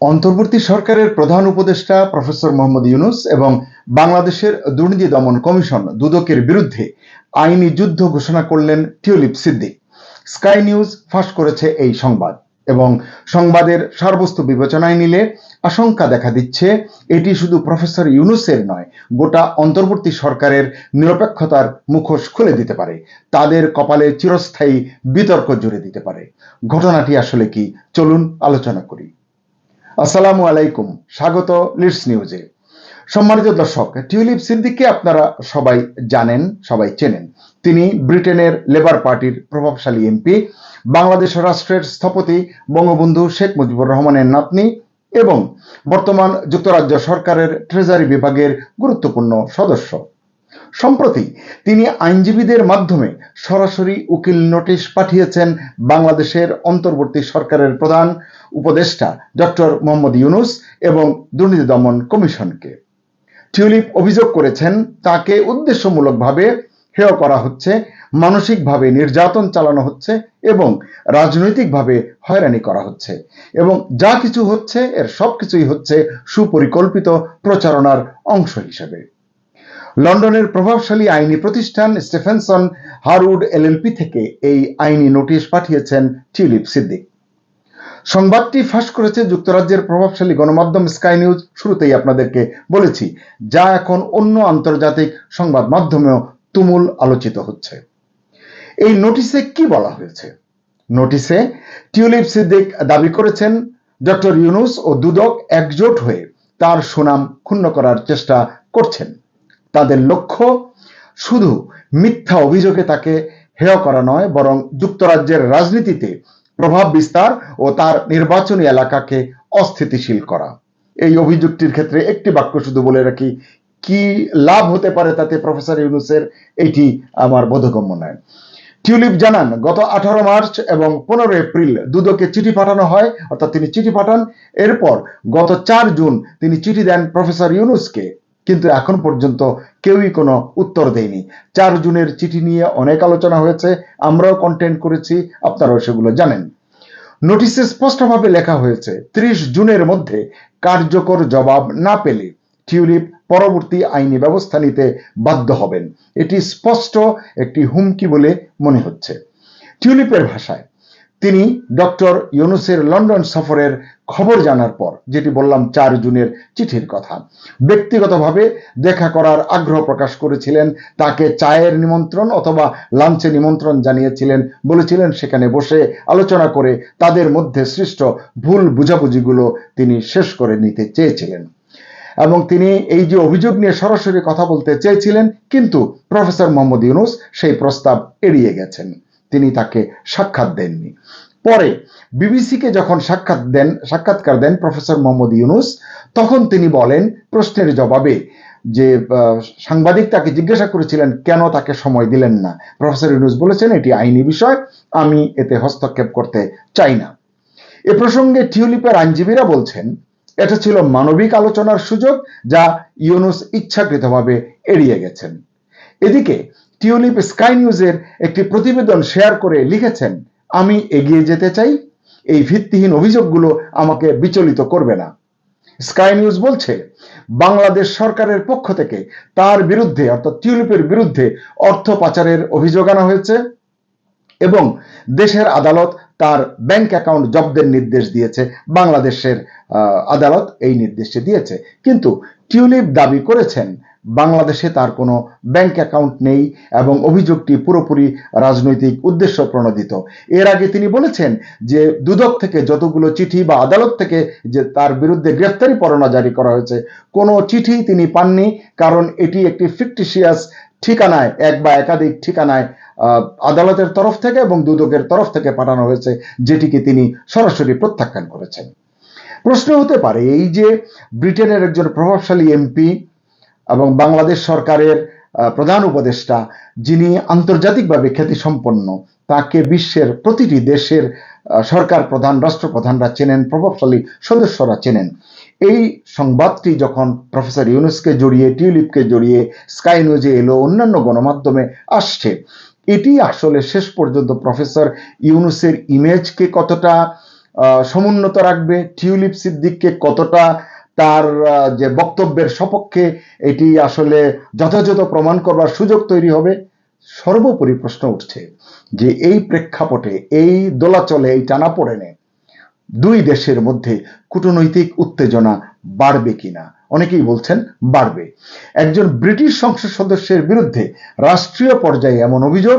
অন্তর্বর্তী সরকারের প্রধান উপদেষ্টা প্রফেসর মোহাম্মদ ইউনুস এবং বাংলাদেশের দুর্নীতি দমন কমিশন দুদকের বিরুদ্ধে আইনি যুদ্ধ ঘোষণা করলেন টিউলিপ সিদ্দিক। স্কাই নিউজ ফাঁস করেছে এই সংবাদ এবং সংবাদের সারবস্তু বিবেচনায় নিলে আশঙ্কা দেখা দিচ্ছে এটি শুধু প্রফেসর ইউনুসের নয়, গোটা অন্তর্বর্তী সরকারের নিরপেক্ষতার মুখোশ খুলে দিতে পারে, তাদের কপালে চিরস্থায়ী বিতর্ক জুড়ে দিতে পারে। ঘটনাটি আসলে কি? চলুন আলোচনা করি। আসসালামু আলাইকুম। স্বাগত লিডস নিউজে। সম্মানিত দর্শক, টিউলিপ সিদ্দিককে আপনারা সবাই জানেন, সবাই চেনেন। তিনি ব্রিটেনের লেবার পার্টির প্রভাবশালী এমপি, বাংলাদেশ রাষ্ট্রের স্থপতি বঙ্গবন্ধু শেখ মুজিবুর রহমানের নাতনি এবং বর্তমান যুক্তরাজ্য সরকারের ট্রেজারি বিভাগের গুরুত্বপূর্ণ সদস্য। সম্প্রতি তিনি আইনজীবীদের মাধ্যমে সরাসরি উকিল নোটিশ পাঠিয়েছেন বাংলাদেশের অন্তর্বর্তী সরকারের প্রধান উপদেষ্টা ডক্টর মোহাম্মদ ইউনুস এবং দুর্নীতি দমন কমিশনকে। টিউলিপ অভিযোগ করেছেন, তাকে উদ্দেশ্যমূলকভাবে হেয় করা হচ্ছে, মানসিকভাবে নির্যাতন চালানো হচ্ছে এবং রাজনৈতিকভাবে হয়রানি করা হচ্ছে এবং যা কিছু হচ্ছে, এর সব কিছুই হচ্ছে সুপরিকল্পিত প্রচারণার অংশ হিসেবে। লন্ডনের প্রভাবশালী আইনি প্রতিষ্ঠান স্টেফেনসন হারউড এলএলপি থেকে এই আইনি নোটিশ পাঠিয়েছেন টিউলিপ সিদ্দিক। সংবাদটি ফাঁস করেছে যুক্তরাজ্যের প্রভাবশালী গণমাধ্যম স্কাই নিউজ। শুরুতেই আপনাদেরকে বলেছি, যা এখন অন্য আন্তর্জাতিক সংবাদ মাধ্যমেও তুমুল আলোচিত হচ্ছে। এই নোটিশে কি বলা হয়েছে? নোটিশে টিউলিপ সিদ্দিক দাবি করেছেন, ডক্টর ইউনুস ও দুদক একজোট হয়ে তার সুনাম ক্ষুণ্ণ করার চেষ্টা করছেন। তাদের লক্ষ্য শুধু মিথ্যা অভিযোগে তাকে হেয় করা নয়, বরং যুক্তরাজ্যের রাজনীতিতে প্রভাব বিস্তার ও তার নির্বাচনী এলাকাকে অস্থিতিশীল করা। এই অভিযোগটির ক্ষেত্রে একটি বাক্য শুধু বলে রাখি, কি লাভ হতে পারে তাতে প্রফেসর ইউনুসের এটি আমার বোধগম্য নয়। টিউলিপ জানান, গত আঠারো মার্চ এবং পনেরো এপ্রিল দুদকে চিঠি পাঠানো হয়, অর্থাৎ তিনি চিঠি পাঠান। এরপর গত চার জুন তিনি চিঠি দেন প্রফেসর ইউনুসকে। কিন্তু এখন পর্যন্ত কেউই কোনো উত্তর দেয়নি। চার জুনের চিঠি নিয়ে অনেক আলোচনা হয়েছে, আমরাও কন্টেন্ট করেছি, আপনারাও সেগুলো জানেন। নোটিশে স্পষ্টভাবে লেখা হয়েছে, ত্রিশ জুনের মধ্যে কার্যকর জবাব না পেলে টিউলিপ পরবর্তী আইনি ব্যবস্থা নিতে বাধ্য হবেন। এটি স্পষ্ট, একটি হুমকি বলে মনে হচ্ছে। টিউলিপের ভাষায়, তিনি ডক্টর ইউনুসের লন্ডন সফরের খবর জানার পর, যেটি বললাম চার জুনের চিঠির কথা। ব্যক্তিগতভাবে দেখা করার আগ্রহ প্রকাশ করেছিলেন, তাকে চায়ের নিমন্ত্রণ অথবা লাঞ্চে নিমন্ত্রণ জানিয়েছিলেন বলেছিলেন। সেখানে বসে আলোচনা করে তাদের মধ্যে সৃষ্ট ভুল বুঝাবুঝিগুলো তিনি শেষ করে নিতে চেয়েছিলেন। এবং তিনি এই যে অভিযোগ নিয়ে সরাসরি কথা বলতে চেয়েছিলেন, কিন্তু প্রফেসর মোহাম্মদ ইউনুস সেই প্রস্তাব এড়িয়ে গেছেন। তিনি তাকে সাক্ষাৎ দেননি। পরে বিবিসিকে যখন সাক্ষাৎ দেন, সাক্ষাৎকার দেন প্রফেসর মোহাম্মদ ইউনুস, তখন তিনি বলেন প্রশ্নের জবাবে যে সাংবাদিক তাকে জিজ্ঞাসা করেছিলেন, কেন তাকে সময় দিলেন না? প্রফেসর ইউনুস বলেছেন, এটি আইনি বিষয়, আমি এতে হস্তক্ষেপ করতে চাই না। এ প্রসঙ্গে টিউলিপের আইনজীবীরা বলছেন, এটা ছিল মানবিক আলোচনার সুযোগ যা ইউনুস ইচ্ছাকৃতভাবে এড়িয়ে গেছেন। এদিকে টিউলিপ স্কাই নিউজের একটি প্রতিবেদন শেয়ার করে লিখেছেন আমি এগিয়ে যেতে চাই, এই ভিত্তিহীন অভিযোগগুলো আমাকে বিচলিত করবে না। স্কাই নিউজ বলছে, বাংলাদেশ সরকারের পক্ষ থেকে তার বিরুদ্ধে, অর্থাৎ টিউলিপের বিরুদ্ধে অর্থ পাচারের অভিযোগ আনা হয়েছে এবং দেশের আদালত তার ব্যাংক অ্যাকাউন্ট জব্দের নির্দেশ দিয়েছে, বাংলাদেশের আদালত এই নির্দেশে দিয়েছে। কিন্তু টিউলিপ দাবি করেছেন বাংলাদেশে তার কোনো ব্যাংক অ্যাকাউন্ট নেই এবং অভিযোগটি পুরোপুরি রাজনৈতিক উদ্দেশ্য প্রণোদিত। এর আগে তিনি বলেছেন যে দুদক থেকে যতগুলো চিঠি বা আদালত থেকে যে তার বিরুদ্ধে গ্রেফতারি পরোয়ানা জারি করা হয়েছে, কোনো চিঠি তিনি পাননি কারণ এটি একটি ফিকটিশিয়াস ঠিকানায়, এক বা একাধিক ঠিকানায় আদালতের তরফ থেকে এবং দুদকের তরফ থেকে পাঠানো হয়েছে, যেটিকে তিনি সরাসরি প্রত্যাখ্যান করেছেন। প্রশ্ন হতে পারে, এই যে ব্রিটেনের একজন প্রভাবশালী এমপি এবং বাংলাদেশ সরকারের প্রধান উপদেষ্টা যিনি আন্তর্জাতিকভাবে খ্যাতিসম্পন্ন, তাকে বিশ্বের প্রতিটি দেশের সরকার প্রধান, রাষ্ট্রপ্রধানরা চেনেন, প্রভাবশালী সদস্যরা চেনেন। এই সংবাদটি যখন প্রফেসর ইউনুসকে জড়িয়ে, টিউলিপকে জড়িয়ে, স্কাই নিউজে এলো, অন্যান্য গণমাধ্যমে আসছে, এটি আসলে শেষ পর্যন্ত প্রফেসর ইউনুসের ইমেজকে কতটা সমুন্নত রাখবে, টিউলিপ সিদ্দিককে কতটা তার যে বক্তব্যের সপক্ষে এটি আসলে যথাযথ প্রমাণ করবার সুযোগ তৈরি হবে। সর্বোপরি প্রশ্ন উঠছে যে এই প্রেক্ষাপটে, এই দোলাচলে, এই টানাপোড়েনে দুই দেশের মধ্যে কূটনৈতিক উত্তেজনা বাড়বে কিনা? অনেকেই বলছেন বাড়বে। একজন ব্রিটিশ সংসদ সদস্যের বিরুদ্ধে রাষ্ট্রীয় পর্যায়ে এমন অভিযোগ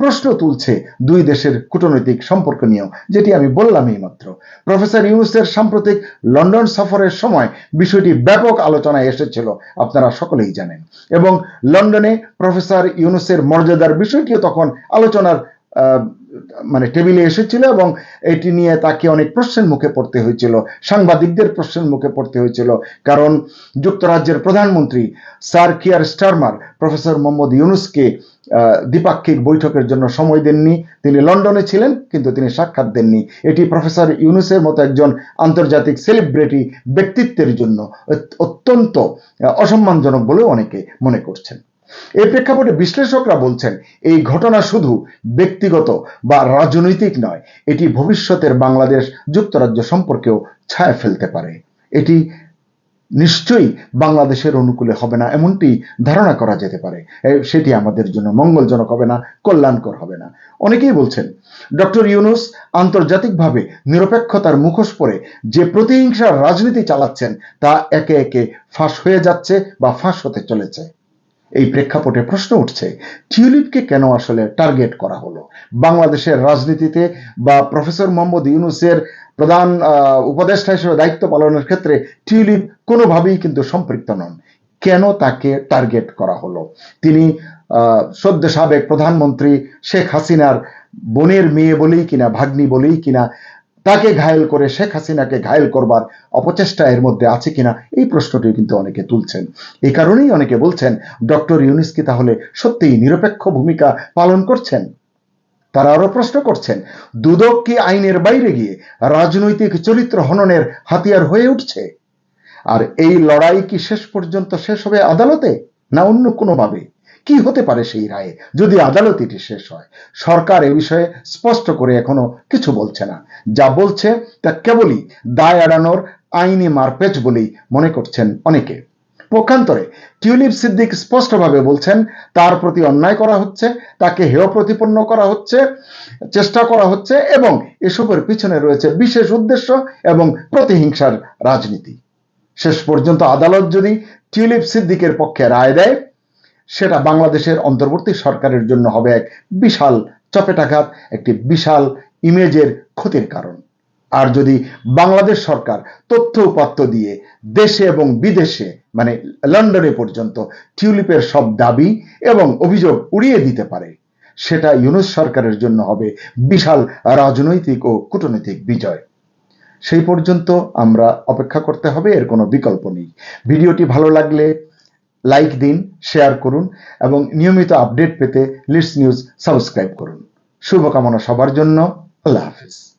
প্রশ্ন তুলছে দুই দেশের কূটনৈতিক সম্পর্ক নিয়েও, যেটি আমি বললাম এই মাত্র প্রফেসর ইউনুসের সাম্প্রতিক লন্ডন সফরের সময় বিষয়টি ব্যাপক আলোচনায় এসেছিল, আপনারা সকলেই জানেন। এবং লন্ডনে প্রফেসর ইউনুসের মর্যাদার বিষয়টিও তখন আলোচনার মানে টেবিলে এসেছিল এবং এটি নিয়ে তাকে অনেক প্রশ্নের মুখে পড়তে হয়েছিল, সাংবাদিকদের প্রশ্নের মুখে পড়তে হয়েছিল। কারণ যুক্তরাজ্যের প্রধানমন্ত্রী sir Keir Starmer, professor Mohammad ইউনুসকে দ্বিপাক্ষিক বৈঠকের জন্য সময় দেননি। তিনি লন্ডনে ছিলেন, কিন্তু তিনি সাক্ষাৎ দেননি। এটি প্রফেসর ইউনুসের মতো একজন আন্তর্জাতিক সেলিব্রিটি ব্যক্তিত্বের জন্য অত্যন্ত অসম্মানজনক বলেও অনেকে মনে করছেন। এই প্রেক্ষাপটে বিশ্লেষকরা বলছেন, এই ঘটনা শুধু ব্যক্তিগত বা রাজনৈতিক নয়, এটি ভবিষ্যতের বাংলাদেশ যুক্তরাজ্য সম্পর্কেও ছায়া ফেলতে পারে। এটি নিশ্চয়ই বাংলাদেশের অনুকূলে হবে না, এমনটি ধারণা করা যেতে পারে। সেটি আমাদের জন্য মঙ্গলজনক হবে না, কল্যাণকর হবে না। অনেকেই বলছেন, ডক্টর ইউনুস আন্তর্জাতিকভাবে নিরপেক্ষতার মুখোশ পরে যে প্রতিহিংসার রাজনীতি চালাচ্ছেন, তা একে একে ফাঁস হয়ে যাচ্ছে বা ফাঁস হতে চলেছে। এই প্রেক্ষাপটে প্রশ্ন উঠছে, টিউলিপকে কেন আসলে টার্গেট করা হলো? বাংলাদেশের রাজনীতিতে বা প্রফেসর মোহাম্মদ ইউনুসের প্রধান উপদেষ্টা হিসেবে দায়িত্ব পালনের ক্ষেত্রে টিউলিপ কোনোভাবেই কিন্তু সম্পৃক্ত নন। কেন তাকে টার্গেট করা হলো? তিনি সদ্য সাবেক প্রধানমন্ত্রী শেখ হাসিনার বোনের মেয়ে বলেই কিনা, ভাগ্নি বলেই কিনা তাকে ঘায়েল করে শেখ হাসিনাকে ঘায়েল করবার অপচেষ্টা এর মধ্যে আছে কিনা, এই প্রশ্নটি কিন্তু অনেকে তুলছেন। এই কারণেই অনেকে বলছেন, ডক্টর ইউনিস কি তাহলে সত্যিই নিরপেক্ষ ভূমিকা পালন করছেন? তারা আরও প্রশ্ন করছেন, দুদক কি আইনের বাইরে গিয়ে রাজনৈতিক চরিত্র হননের হাতিয়ার হয়ে উঠছে? আর এই লড়াই কি শেষ পর্যন্ত শেষ হবে আদালতে, না অন্য কোনোভাবে? কি হতে পারে সেই রায়ে? যদি আদালত এটি শেষ হয়, সরকার এ বিষয়ে স্পষ্ট করে এখনও কিছু বলছে না। যা বলছে তা কেবলই দায় এড়ানোর আইনি মারপেচ বলেই মনে করছেন অনেকে। পক্ষান্তরে টিউলিপ সিদ্দিক স্পষ্টভাবে বলছেন, তার প্রতি অন্যায় করা হচ্ছে, তাকে হেয় প্রতিপন্ন করা হচ্ছে, চেষ্টা করা হচ্ছে এবং এসবের পিছনে রয়েছে বিশেষ উদ্দেশ্য এবং প্রতিহিংসার রাজনীতি। শেষ পর্যন্ত আদালত যদি টিউলিপ সিদ্দিকের পক্ষে রায় দেয় সেটা বাংলাদেশের অন্তর্বর্তী সরকারের জন্য হবে এক বিশাল চপেটাঘাত, একটি বিশাল ইমেজের ক্ষতির কারণ। আর যদি বাংলাদেশ সরকার তথ্য উপাত্ত দিয়ে দেশে এবং বিদেশে মানে লন্ডনে পর্যন্ত টিউলিপের সব দাবি এবং অভিযোগ উড়িয়ে দিতে পারে, সেটা ইউনুস সরকারের জন্য হবে বিশাল রাজনৈতিক ও কূটনৈতিক বিজয়। সেই পর্যন্ত আমরা অপেক্ষা করতে হবে, এর কোনো বিকল্প নেই। ভিডিওটি ভালো লাগলে লাইক দিন শেয়ার করুন এবং নিয়মিত আপডেট পেতে লিডস নিউজ সাবস্ক্রাইব করুন। শুভকামনা সবার জন্য। আল্লাহ হাফিজ।